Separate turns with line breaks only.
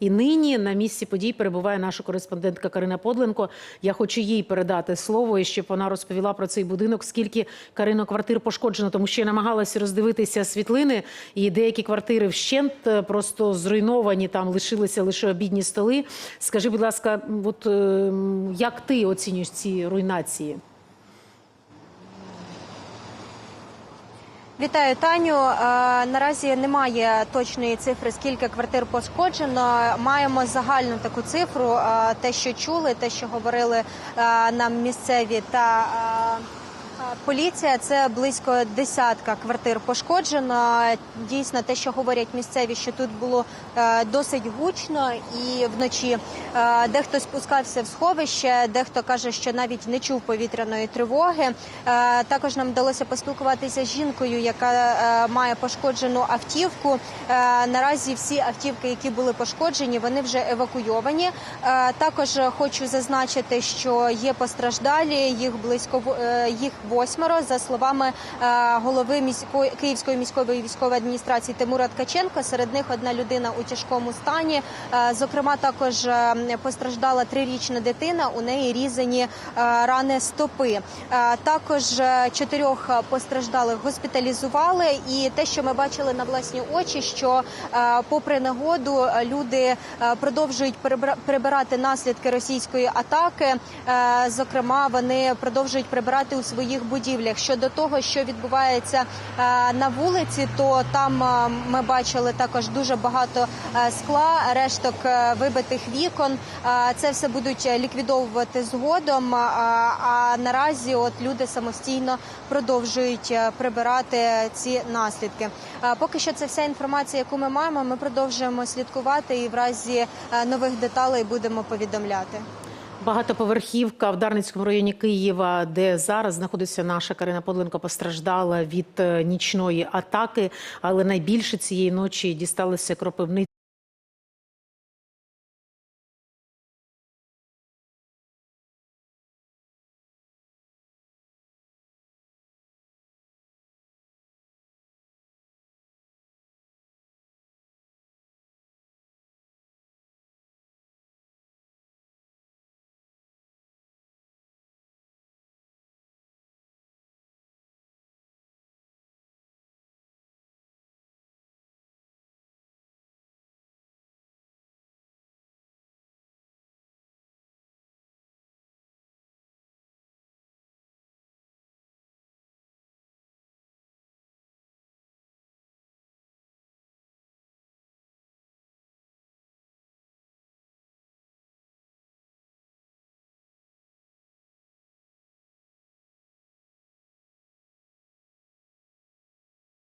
І нині на місці подій перебуває наша кореспондентка Карина Подленко. Я хочу їй передати слово, і щоб вона розповіла про цей будинок, скільки Карино квартир пошкоджено, тому що я намагалася роздивитися світлини, і деякі квартири вщент е, просто зруйновані. Там лишилися лише обідні столи. Скажи, будь ласка, от е, як ти оцінюєш ці руйнації?
Вітаю Таню. Е, Наразі немає точної цифри, скільки квартир пошкоджено. Маємо загальну таку цифру. е, Те, що чули, те, що говорили е, нам місцеві та. Поліція це близько десятка квартир пошкоджено. Дійсно, те, що говорять місцеві, що тут було е, досить гучно, і вночі е, дехто спускався в сховище, дехто каже, що навіть не чув повітряної тривоги. Е, Також нам вдалося поспілкуватися з жінкою, яка має пошкоджену автівку. Наразі всі автівки, які були пошкоджені, вони вже евакуйовані. Також хочу зазначити, що є постраждалі, їх близько їх восьмеро. За словами е, голови міської Київської міської військової адміністрації Тимура Ткаченка, серед них одна людина у тяжкому стані. Е, Зокрема, також е, постраждала трирічна дитина. У неї різані рани стопи. Також чотирьох постраждалих госпіталізували. І те, що ми бачили на власні очі, що попри негоду е, люди продовжують прибирати наслідки російської атаки. Зокрема, вони продовжують прибирати у своїх будівлях. Щодо того, що відбувається е, на вулиці, то там е, ми бачили також дуже багато е, скла, решток вибитих вікон. Це все будуть ліквідовувати згодом. А- наразі от люди самостійно продовжують прибирати ці наслідки. Поки що це вся інформація, яку ми маємо. Ми продовжуємо слідкувати і в разі нових деталей будемо повідомляти.
Багатоповерхівка в Дарницькому районі Києва, де зараз знаходиться наша Карина Подленко, постраждала від е, нічної атаки, але найбільше цієї ночі дісталися кропивниці.